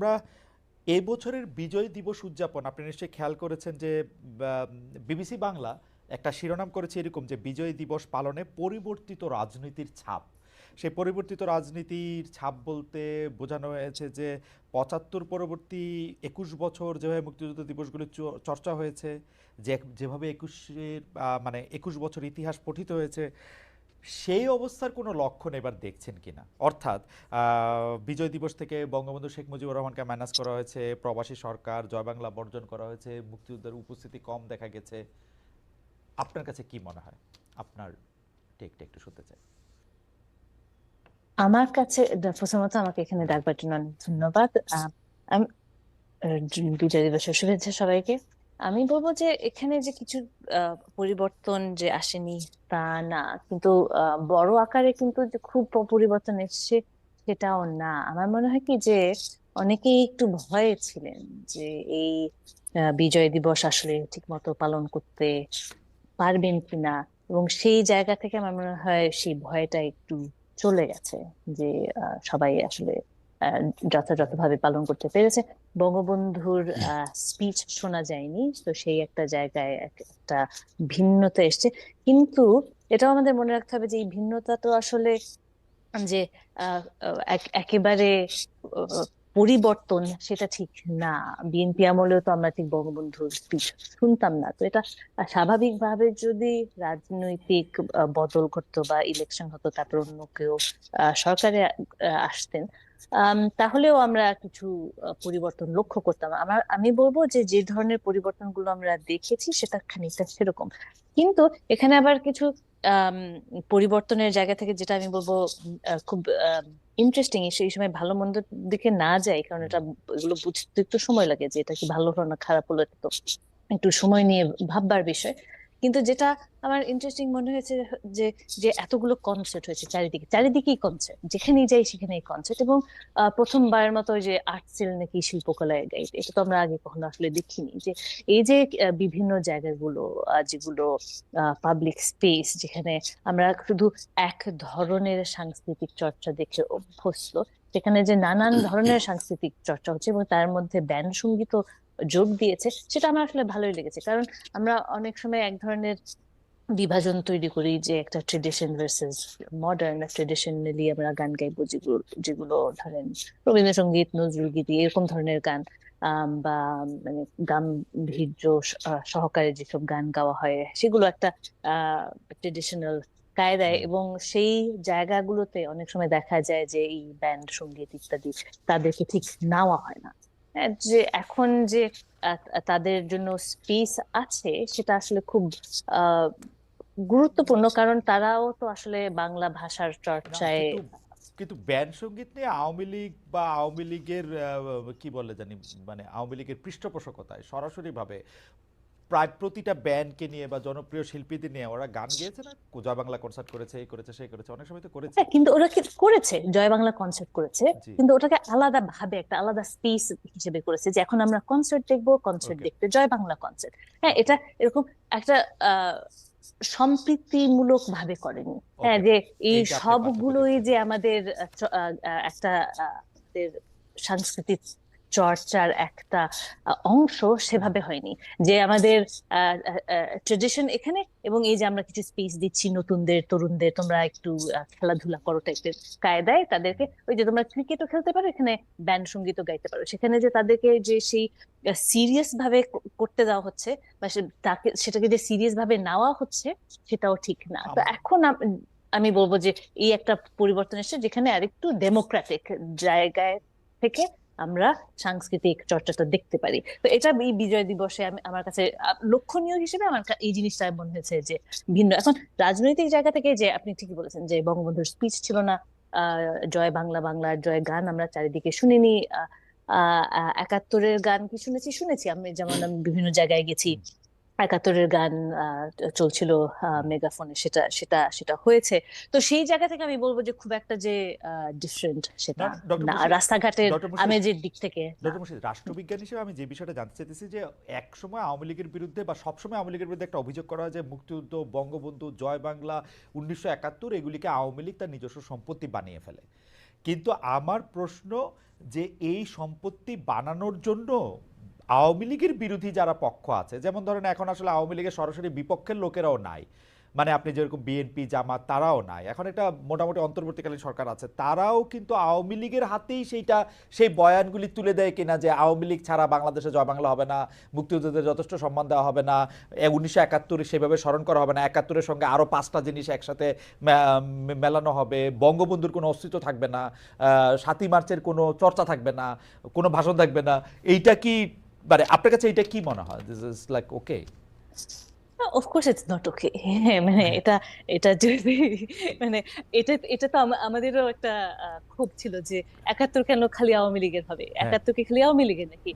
আমরা এবছরের বিজয় দিবস উদযাপন, আপনি নিশ্চয়ই খেয়াল করেছেন যে বিবিসি বাংলা একটা শিরোনাম করেছে এরকম যে, বিজয় দিবস পালনে পরিবর্তিত রাজনীতির ছাপ। সেই পরিবর্তিত রাজনীতির ছাপ বলতে বোঝানো হয়েছে যে, পঁচাত্তর পরবর্তী একুশ বছর যেভাবে মুক্তিযুদ্ধ দিবসগুলি চর্চা হয়েছে, যে, যেভাবে একুশের মানে একুশ বছর ইতিহাস পঠিত হয়েছে সেই অবস্থার কোনো লক্ষণ এবার দেখছেন কিনা? অর্থাৎ বিজয় দিবস থেকে বঙ্গবন্ধু শেখ মুজিবুর রহমানকে ম্যানেজ করা হয়েছে, প্রবাসী সরকার, জয় বাংলা বর্জন করা হয়েছে, মুক্তিযুদ্ধের উপস্থিতি কম দেখা গেছে। আপনার কাছে কি মনে হয়? আপনার টেকটা একটু শুনতে চাই। আমার কাছে প্রথমত আমাকে এখানে ডাকবার জন্য ধন্যবাদ। বিজয় দিবসের শুভেচ্ছা সবাইকে। আমি বলব যে, এখানে যে কিছু পরিবর্তন যে আসেনি তা না। কিন্তু বড় আকারে কিন্তু যে খুব পরিবর্তন এসেছে সেটাও না। আমার মনে হয় কি যে অনেকেই একটু ভয়ে ছিলেন যে এই বিজয় দিবস আসলে ঠিক মতো পালন করতে পারবেন কিনা। এবং সেই জায়গা থেকে আমার মনে হয় সেই ভয়টা একটু চলে গেছে যে সবাই আসলে যথাযথভাবে পালন করতে পেরেছে। বঙ্গবন্ধুর স্পিচ শোনা যায়নি, তো সেই একটা জায়গায় একটা ভিন্নতা এসছে। কিন্তু এটাও আমাদের মনে রাখতে হবে যে এই ভিন্নতা তো আসলে যে একেবারে পরিবর্তন সেটা ঠিক না। বিএনপি আমলেও তো আমরা ঠিক বঙ্গবন্ধুর স্পিচ শুনতাম না। তো এটা স্বাভাবিকভাবে যদি রাজনৈতিক বদল ঘটতো বা ইলেকশন হতো, তারপর অন্য কেউ সরকারে আসতেন তাহলেও আমরা কিছু পরিবর্তন লক্ষ্য করতাম। আমার, আমি বলব যে যে ধরনের পরিবর্তনগুলো আমরা দেখেছি, সেটা খানিকটা সেরকম। কিন্তু এখানে আবার কিছু পরিবর্তনের জায়গা থেকে যেটা আমি বলব খুব ইন্টারেস্টিং সেই সময় ভালো মন্দের দিকে না যায়, কারণ এটা এগুলো বুঝতে একটু সময় লাগে যে, এটা কি ভালো হলো না খারাপ হলো তো একটু সময় নিয়ে ভাববার বিষয়। কিন্তু যেটা আমার ইন্টারেস্টিং মনে হয়েছে যে যে এতগুলো কনসার্ট হয়েছে চারিদিকে। চারিদিকেই কনসার্ট যেখানেই যাই সেখানেই কনসার্ট এবং প্রথমবারের মতো যে আর্ট সেল নাকি শিল্পকলায় গাইতে এটা তো আমরা আগে কখনো আসলে দেখিনি যে, এই যে বিভিন্ন জায়গাগুলো যেগুলো পাবলিক স্পেস যেখানে আমরা শুধু এক ধরনের সাংস্কৃতিক চর্চা দেখে অভ্যস্ত, সেখানে যে নানান ধরনের সাংস্কৃতিক চর্চা হচ্ছে এবং তার মধ্যে ব্যান্ড সংগীত যোগ দিয়েছে সেটা আমার আসলে ভালোই লেগেছে। কারণ আমরা অনেক সময় এক ধরনের বিভাজন তৈরি করি যে একটা ট্রেডিশন ভার্সেস মডার্ন ট্রেডিশনালি আমরা গান গাইবো যেগুলো যেগুলো ধরেন রবীন্দ্রসঙ্গীত নজরুল গীতি এরকম ধরনের গান বা মানে গাম্ভীর্য সহকারে যেসব গান গাওয়া হয় সেগুলো একটা ট্রেডিশনাল কায়দায় এবং সেই জায়গাগুলোতে অনেক সময় দেখা যায় যে এই ব্যান্ড সংগীত ইত্যাদি তাদেরকে ঠিক নেওয়া হয় না। যে এখন যে তাদের জন্য স্পেস আছে সেটা আসলে খুব গুরুত্বপূর্ণ। কারণ তারাও তো আসলে বাংলা ভাষার চর্চায় কিন্তু ব্যান্ড সংগীত নিয়ে আওয়ামী লীগ বা আওয়ামী লীগের কি বলে জানি মানে আওয়ামী লীগের পৃষ্ঠপোষকতায় সরাসরি ভাবে প্রায় প্রতিটা ব্যান্ডকে নিয়ে বা জনপ্রিয় শিল্পীদের নিয়ে ওরা গান গেয়েছে না? জয় বাংলা কনসার্ট করেছে এই করেছে সেই করেছে অনেক সময় তো করেছে। হ্যাঁ কিন্তু ওরা কি করেছে? জয় বাংলা কনসার্ট করেছে কিন্তু ওটাকে আলাদা ভাবে একটা আলাদা স্পেস হিসেবে করেছে যে এখন আমরা কনসার্ট দেখব কনসার্ট দেখতে জয় বাংলা কনসার্ট হ্যাঁ এটা এরকম একটা আহ সম্প্রীতিমূলক ভাবে করেনি হ্যাঁ যে এই সবগুলোই যে আমাদের একটা সাংস্কৃতিক চর্চার একটা অংশ সেভাবে হয়নি। যে আমাদের ট্রেডিশন এখানে এবং এই যে আমরা কিছু স্পেস দিচ্ছি নতুনদের তরুণদের তোমরা একটু খেলাধুলা করো টাইপের কায়দায় তাদেরকে ওই যে তোমরা ক্রিকেটও খেলতে পারো এখানে ব্যান্ড সঙ্গীতও গাইতে পারো। সেখানে যে তাদেরকে যে সেই সিরিয়াস ভাবে করতে দেওয়া হচ্ছে বা তাকে সেটাকে যে সিরিয়াস ভাবে নেওয়া হচ্ছে সেটাও ঠিক না। তো এখন আমি বলব যে এই একটা পরিবর্তন এসেছে যেখানে আরেকটু ডেমোক্রেটিক জায়গায় থেকে আমরা সাংস্কৃতিক চর্চাটা দেখতে পারি। তো এটা এই বিজয় দিবসে আমি, আমার কাছে লক্ষণীয় হিসেবে আমার এই জিনিসটা মনে হয়েছে যে ভিন্ন। এখন রাজনৈতিক জায়গা থেকে যে আপনি ঠিকই বলেছেন যে বঙ্গবন্ধুর স্পিচ ছিল না জয় বাংলা বাংলার জয় গান আমরা চারিদিকে শুনিনি একাত্তরের গান কি শুনেছি? শুনেছি। আমি যেমন আমি বিভিন্ন জায়গায় গেছি একাত্তরের গান চলছিল মেগাফোনে। সেটা সেটা সেটা হয়েছে। তো সেই জায়গা থেকে আমি বলব যে খুব একটা যে ডিফারেন্ট সেটা। না রাস্তাঘাটের ডক্টর মুর্শিদ আমেজের দিক থেকে। ডক্টর মুর্শিদ রাষ্ট্রবিজ্ঞান হিসেবে আমি যে বিষয়টা জানতে চাইতেছি যে এক সময় আওয়ামী লীগের বিরুদ্ধে বা সবসময় আওয়ামী লীগের বিরুদ্ধে একটা অভিযোগ করা হয় যে মুক্তিযুদ্ধ বঙ্গবন্ধু জয় বাংলা উনিশশো একাত্তর এগুলিকে আওয়ামী লীগ তার নিজস্ব সম্পত্তি বানিয়ে ফেলে। কিন্তু আমার প্রশ্ন যে এই সম্পত্তি বানানোর জন্য আওয়ামী লীগের বিরোধী যারা পক্ষ আছে, যেমন ধরেন এখন আসলে আওয়ামী লীগের সরাসরি বিপক্ষের লোকেরাও নাই মানে আপনি যেরকম বিএনপি জামাত, তারাও নাই। এখন একটা মোটামুটি অন্তর্বর্তীকালীন সরকার আছে, তারাও কিন্তু আওয়ামী লীগের হাতেই সেইটা, সেই বয়ানগুলি তুলে দেয় কিনা যে আওয়ামী লীগ ছাড়া বাংলাদেশে জয় বাংলা হবে না মুক্তিযুদ্ধদের যথেষ্ট সম্মান দেওয়া হবে না উনিশশো একাত্তরে সেভাবে স্মরণ করা হবে না, একাত্তরের সঙ্গে আরও পাঁচটা জিনিস একসাথে মেলানো হবে, বঙ্গবন্ধুর কোনো অস্তিত্ব থাকবে না সাতই মার্চের কোনো চর্চা থাকবে না, কোনো ভাষণ থাকবে না, এইটা কি মানে আপনার কাছে এটা কি মনে হয়? This is like okay of course it's not okay মানে এটা এটা যদি মানে এটা এটা তো আমাদেরও একটা ক্ষোভ ছিল যে একাত্তর কেন খালি আওয়ামী লীগের হবে? হ্যাঁ। একাত্তর কি খালি আওয়ামী লীগের নাকি?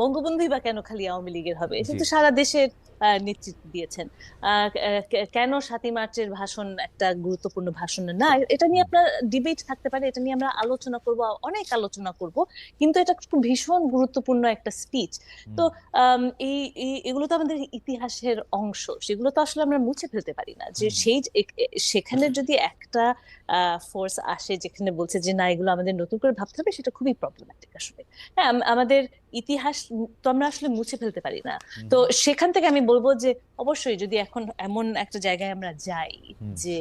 বঙ্গবন্ধুই বা কেন খালি আওয়ামী লীগের হবে? এটা তো সারা দেশের নেতৃত্ব দিয়েছেন। কেন সাতই মার্চের ভাষণ একটা গুরুত্বপূর্ণ ভাষণ না? এটা নিয়ে আপনার ডিবেট থাকতে পারে এটা নিয়ে আমরা আলোচনা করব অনেক আলোচনা করব কিন্তু এটা খুব ভীষণ গুরুত্বপূর্ণ একটা স্পিচ তো এই এগুলো তো আমাদের ইতিহাসের অংশ সেগুলো তো আসলে আমরা মুছে ফেলতে পারি না। যে সেই সেখানে যদি একটা ফোর্স আসে যেখানে বলছে যে না এগুলো আমাদের নতুন করে ভাবতে হবে সেটা খুবই প্রবলেম্যাটিক আসলে। হ্যাঁ আমাদের ইতিহাস তো আমরা আসলে মুছে ফেলতে পারি না। তো সেখান থেকে আমি বলব যে অবশ্যই যদি এখন এমন একটা জায়গায় আমরা যাই যে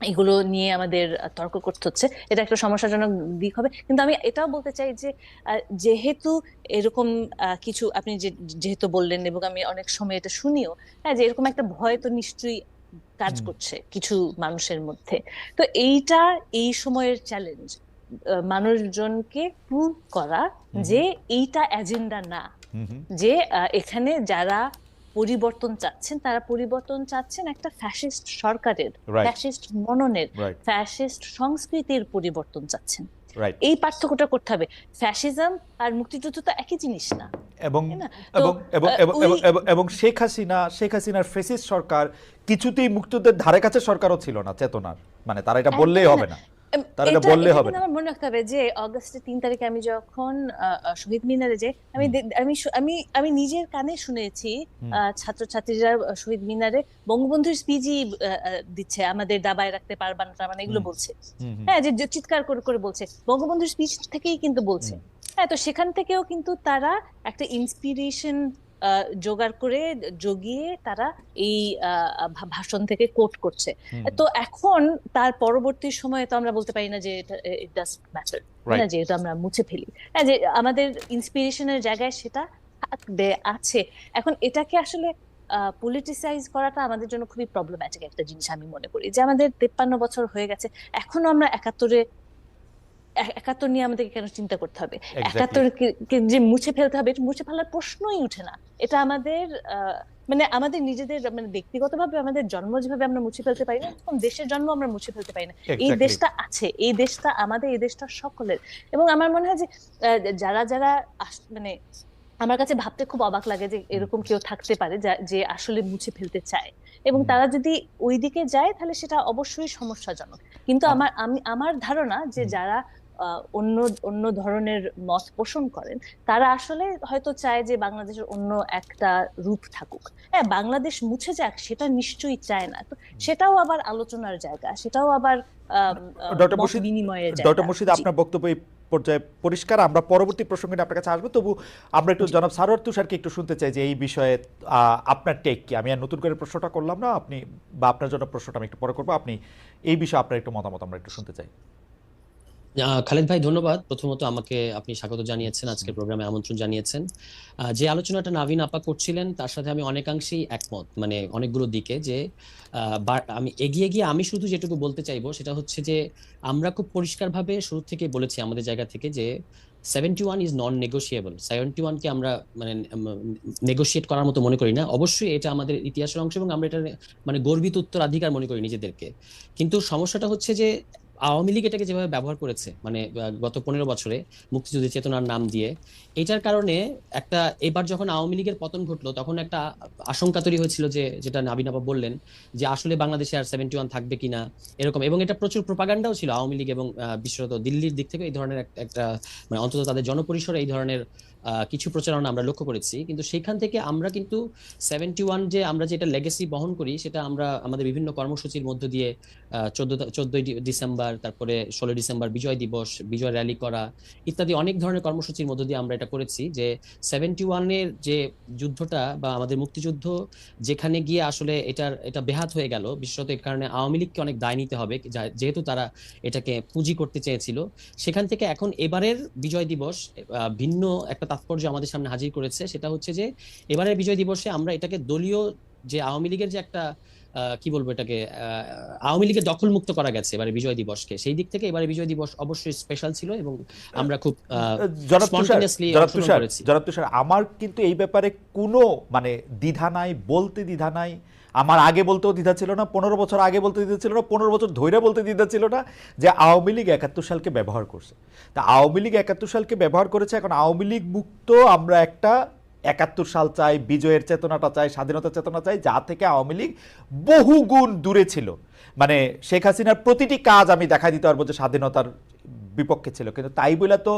এগুলো নিয়ে আমাদের তর্ক করতে হচ্ছে এটা একটা সমস্যাজনক দিক হবে। কিন্তু আমি এটাও বলতে চাই যে আহ, যেহেতু এরকম আহ, কিছু আপনি যে- যেহেতু বললেন এবং আমি অনেক সময় এটা শুনিও হ্যাঁ যে এরকম একটা ভয় তো নিশ্চয়ই কাজ করছে কিছু মানুষের মধ্যে। তো এইটা এই সময়ের চ্যালেঞ্জ মানুষজনকে প্রুভ করা যে এইটা এজেন্ডা না। যে এখানে যারা পরিবর্তন চাচ্ছেন তারা পরিবর্তন চাচ্ছেন একটা ফ্যাসিস্ট সরকারের ফ্যাসিস্ট মননের ফ্যাসিস্ট সংস্কৃতির পরিবর্তন চাচ্ছেন। এই পার্থক্যটা করতে হবে। ফ্যাসিজম আর মুক্তিযুদ্ধ তো একই জিনিস না। এবং এবং শেখ হাসিনা শেখ হাসিনার ফেসিস্ট সরকার কিছুতেই মুক্তিযুদ্ধের ধারে কাছে সরকারও ছিল না চেতনার। মানে তারা এটা বললেই হবে না। তার এটা বললে হবে। আমার মনে রাখতে হবে যে অগস্টের তিন তারিখে আমি যখন শহীদ মিনারে যাই আমি আমি আমি আমি নিজের কানে শুনেছি ছাত্রছাত্রীরা শহীদ মিনারে বঙ্গবন্ধুর স্পিচই দিচ্ছে আমাদের দাবায় রাখতে পারবা না মানে এগুলো বলছে। হ্যাঁ যে যে চিৎকার করে করে বলছে বঙ্গবন্ধুর স্পিচ থেকেই কিন্তু বলছে। হ্যাঁ তো সেখান থেকেও কিন্তু তারা একটা ইন্সপিরেশন জোগাড় করে জগিয়ে তারা এই ভাষণ থেকে কোট করছে। তো এখন তার পরবর্তী সময়ে তো আমরা বলতে পারি না যে ইট ডাজ ম্যাটার না? যে আমরা মুছে ফেলি। হ্যাঁ যে আমাদের ইন্সপিরেশনের জায়গায় সেটা থাকবে আছে। এখন এটাকে আসলে পলিটিসাইজ করাটা আমাদের জন্য খুবই প্রবলেম্যাটিক একটা জিনিস আমি মনে করি। যে আমাদের তেপ্পান্ন বছর হয়ে গেছে এখনও আমরা একাত্তরে একাত্তর নিয়ে আমাদেরকে কেন চিন্তা করতে হবে? Exactly. একাত্তর যে মুছে ফেলতে হবে মুছে ফেলার প্রশ্নই উঠে না। এটা আমাদের মানে আমাদের নিজেদের মানে ব্যক্তিগতভাবে আমাদের জন্ম যেভাবে আমরা মুছে ফেলতে পারি না এরকম দেশের জন্ম আমরা মুছে ফেলতে পারি না। এই দেশটা আছে এই দেশটা আমাদের এই দেশটা সকলের। এবং আমার মনে হয় যে যারা যারা মানে আমার কাছে ভাবতে খুব অবাক লাগে যে এরকম কেউ থাকতে পারে যে আসলে মুছে ফেলতে চায়। এবং তারা যদি ওই দিকে যায় তাহলে সেটা অবশ্যই সমস্যাজনক। কিন্তু আমার আমি আমার ধারণা যে যারা অন্য অন্য ধরনের মত পোষণ করেন তারা আসলে হয়তো চায় যে বাংলাদেশের অন্য একটা রূপ থাকুক। হ্যাঁ বাংলাদেশ মুছে যাক সেটা নিশ্চয়ই চায় না। তো সেটাও আবার আলোচনার জায়গা সেটাও আবার ডক্টর মুর্শিদ বিনিময়ের ডক্টর মুর্শিদ আপনার বক্তব্য এই পর্যায়ে পরিষ্কার। আমরা পরবর্তী প্রসঙ্গে আপনার কাছে আসব। তবু আমরা একটু জনাব সারোয়ার তুষারকে একটু শুনতে চাই যে এই বিষয়ে আহ, আপনার টেক কি? আমি আর নতুন করে প্রশ্নটা করলাম না আপনি বা আপনার জন্য প্রশ্নটা আমি একটু পরে করব। আপনি এই বিষয়ে আপনার একটু মতামত আমরা একটু শুনতে চাই। খালেদ ভাই ধন্যবাদ। প্রথমত আমাকে আপনি স্বাগত জানিয়েছেন আজকের প্রোগ্রামে আমন্ত্রণ জানিয়েছেন। যে আলোচনাটা নাভিন আপা করছিলেন তার সাথে আমি অনেকাংশেই একমত মানে অনেকগুলো দিকে যে আমি এগিয়ে গিয়ে আমি শুধু যেটুকু বলতে চাইব সেটা হচ্ছে যে আমরা খুব পরিষ্কারভাবে শুরু থেকে বলেছি আমাদের জায়গা থেকে যে seventy one is non negotiable seventy ওয়ানকে আমরা মানে নেগোসিয়েট করার মতো মনে করি না। অবশ্যই এটা আমাদের ইতিহাসের অংশ এবং আমরা এটা মানে গর্বিত উত্তরাধিকার মনে করি নিজেদেরকে। কিন্তু সমস্যাটা হচ্ছে যে আওয়ামী লীগ এটাকে যেভাবে ব্যবহার করেছে মানে গত পনেরো বছরে মুক্তিযুদ্ধের চেতনার নাম দিয়ে, এটার কারণে একটা, এবার যখন আওয়ামী লীগের পতন ঘটলো, তখন একটা আশঙ্কা তৈরি হয়েছিল যে, যেটা নাবিন আপা বললেন, যে আসলে বাংলাদেশে আর সেভেন্টি ওয়ান থাকবে কিনা, এরকম, এবং এটা প্রচুর প্রপাগান্ডাও ছিল আওয়ামী লীগ এবং বিশেষত দিল্লির দিক থেকে এই ধরনের একটা মানে অন্তত তাদের জনপরিসরে এই ধরনের কিছু প্রচারণা আমরা লক্ষ্য করেছি। কিন্তু সেখান থেকে আমরা কিন্তু সেভেন্টি ওয়ান যে আমরা যেটা লেগেসি বহন করি, সেটা আমরা আমাদের বিভিন্ন কর্মসূচির মধ্য দিয়ে চোদ্দ চোদ্দই ডিসেম্বর, তারপরে ষোলো ডিসেম্বর বিজয় দিবস, বিজয় র্যালি করা ইত্যাদি অনেক ধরনের কর্মসূচির মধ্য দিয়ে আমরা এটা করেছি যে সেভেন্টি ওয়ানের যে যুদ্ধটা বা আমাদের মুক্তিযুদ্ধ, যেখানে গিয়ে আসলে এটার, এটা বেহাত হয়ে গেল। বিশেষত এই কারণে আওয়ামী লীগকে অনেক দায় নিতে হবে যেহেতু তারা এটাকে পুঁজি করতে চেয়েছিল। সেখান থেকে এখন এবারের বিজয় দিবস ভিন্ন একটা তাৎপর্য আমাদের সামনে হাজির করেছে সেটা হচ্ছে যে এবারের বিজয় দিবসে আমরা এটাকে দলীয় যে আওয়ামী লীগের যে একটা কি বলব এটাকে আওয়ামী লীগের দখল মুক্ত করা গেছে এবারে বিজয় দিবসকে। সেই দিক থেকে এবারে বিজয় দিবস অবশ্যই স্পেশাল ছিল এবং আমরা খুব আমার কিন্তু এই ব্যাপারে কোনো মানে দ্বিধা নাই বলতে দ্বিধা নাই। আমার আগে বলতেও দ্বিধা ছিল না, পনেরো বছর আগে বলতে দ্বিধা ছিল না, পনেরো বছর ধৈর্য বলতে দ্বিধা ছিল না যে আওয়ামী লীগ একাত্তর সালকে ব্যবহার করছে। তা আওয়ামী লীগ একাত্তর সালকে ব্যবহার করেছে, এখন আওয়ামী লীগ মুক্ত আমরা একটা একাত্তর সাল চাই, বিজয়ের চেতনাটা চাই স্বাধীনতার চেতনা চাই, যা থেকে আওয়ামী লীগ বহুগুণ দূরে ছিল। মানে শেখ হাসিনার প্রতিটি কাজ আমি দেখা দিতে পারব যে স্বাধীনতার বিপক্ষে ছিল। কিন্তু তাই বলে তো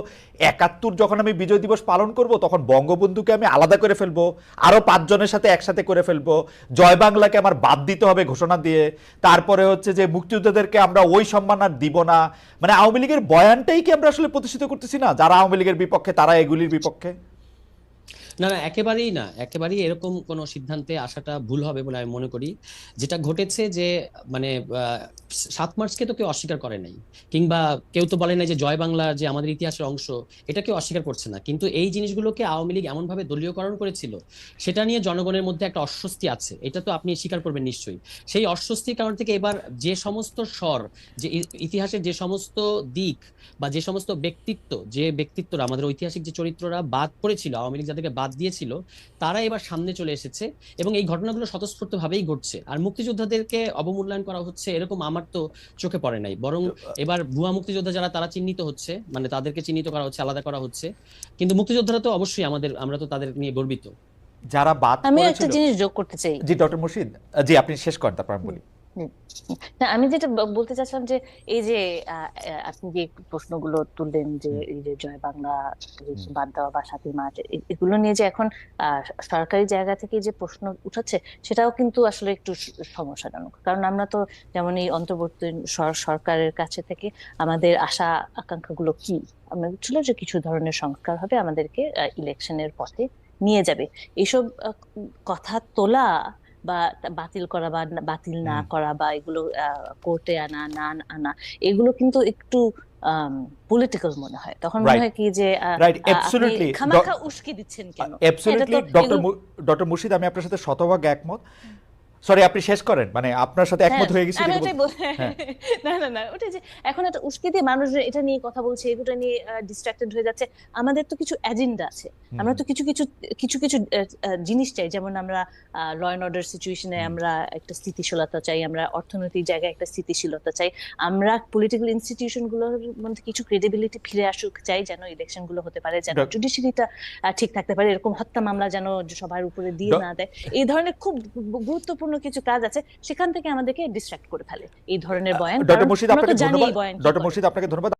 একাত্তর যখন আমি বিজয় দিবস পালন করব, তখন বঙ্গবন্ধুকে আমি আলাদা করে ফেলব আরও পাঁচজনের সাথে একসাথে করে ফেলব, জয় বাংলাকে আমার বাদ দিতে হবে ঘোষণা দিয়ে, তারপরে হচ্ছে যে মুক্তিযোদ্ধাদেরকে আমরা ওই সম্মান আর দিব না। মানে আওয়ামী লীগের বয়ানটাই কি আমরা আসলে প্রতিষ্ঠিত করতেছি না? যারা আওয়ামী লীগের বিপক্ষে, তারা এগুলির বিপক্ষে? না না, একেবারেই না, একেবারেই এরকম কোনো সিদ্ধান্তে আসাটা ভুল হবে বলে আমি মনে করি। যেটা ঘটেছে যে মানে সাত মার্চকে তো কেউ অস্বীকার করে নাই, কিংবা কেউ তো বলে নাই যে জয় বাংলা যে আমাদের ইতিহাসের অংশ, এটা কেউ অস্বীকার করছে না। কিন্তু এই জিনিসগুলোকে আওয়ামী লীগ এমনভাবে দলীয়করণ করেছিল, সেটা নিয়ে জনগণের মধ্যে একটা অস্বস্তি আছে, এটা তো আপনি স্বীকার করবেন নিশ্চয়ই। সেই অস্বস্তির কারণ থেকে এবার যে সমস্ত স্বর, যে ইতিহাসের যে সমস্ত দিক, বা যে সমস্ত ব্যক্তিত্ব, যে ব্যক্তিত্বরা, আমাদের ঐতিহাসিক যে চরিত্ররা বাদ পড়েছিল, আওয়ামী লীগ যাদেরকে বাদ দিয়েছিল তারা এবার সামনে চলে এসেছে এবং এই ঘটনাগুলো স্বতঃস্ফূর্তভাবেই ঘটছে। আর মুক্তিযোদ্ধাদেরকে অবমূল্যায়ন করা হচ্ছে এরকম আমার তো চোখে পড়ে নাই। বরং এবার ভুয়া মুক্তিযোদ্ধা যারা তারা চিহ্নিত হচ্ছে মানে তাদেরকে চিহ্নিত করা হচ্ছে আলাদা করা হচ্ছে। কিন্তু মুক্তিযোদ্ধারা তো অবশ্যই আমাদের আমরা তো তাদের নিয়ে গর্বিত। যারা বাদ আমি একটা জিনিস যোগ করতে চাই। জি ডক্টর মুর্শিদ জি আপনি শেষ করেন তারপর আমি বলি। না আমি যেটা বলতে চাচ্ছিলাম যে এই যে আপনি যে প্রশ্নগুলো তুললেন যে এই যে জয় বাংলা বাদ দেওয়া বা সাতই মার্চ এগুলো নিয়ে যে এখন সরকারি জায়গা থেকে যে প্রশ্ন উঠাচ্ছে সেটাও কিন্তু আসলে একটু সমস্যাজনক। কারণ আমরা তো যেমন এই অন্তর্বর্তী সরকারের কাছে থেকে আমাদের আশা আকাঙ্ক্ষাগুলো কি? আমরা ছিল যে কিছু ধরনের সংস্কার হবে আমাদেরকে ইলেকশনের পথে নিয়ে যাবে। এইসব কথা তোলা বা বাতিল করা বা বাতিল না করা বা এগুলো কোর্টে আনা না আনা এগুলো কিন্তু একটু পলিটিক্যাল মনে হয়। তখন মনে হয় কি যে খামাখা উস্কে দিচ্ছেন কেন? ডক্টর ডক্টর মুর্শিদ আমি আপনার সাথে শতভাগ একমত। সরি আপনি শেষ করেন। মানে আপনার সাথে একমত হ্যাঁ, হয়ে গেছি হ্যাঁ। না না না ওটাই যে এখন একটা উস্কে দিয়ে মানুষ এটা নিয়ে কথা বলছে এগুলো নিয়ে ডিস্ট্রাক্টেড হয়ে যাচ্ছে আমাদের তো কিছু এজেন্ডা আছে। আমরা তো কিছু কিছু কিছু কিছু জিনিস চাই। যেমন আমরা ল অ্যান্ড অর্ডার সিচুয়েশনে আমরা একটা স্থিতিশীলতা চাই আমরা অর্থনৈতিক জায়গায় একটা স্থিতিশীলতা চাই। আমরা পলিটিক্যাল ইনস্টিটিউশনগুলোর মধ্যে কিছু ক্রেডিবিলিটি ফিরে আসুক চাই যেন ইলেকশনগুলো হতে পারে যেন জুডিশিয়ারিটা ঠিক থাকতে পারে। এরকম হত্যা মামলা যেন সবার উপরে দিয়ে না দেয়। এই ধরনের খুব গুরুত্বপূর্ণ কিছু কাজ আছে সেখান থেকে আমাদেরকে ডিস্ট্রাক্ট করে ফেলে। এই ধরনের বয়ান ডক্টর মুর্শিদ আপনাকে ধন্যবাদ। ডক্টর মুর্শিদ আপনাকে ধন্যবাদ।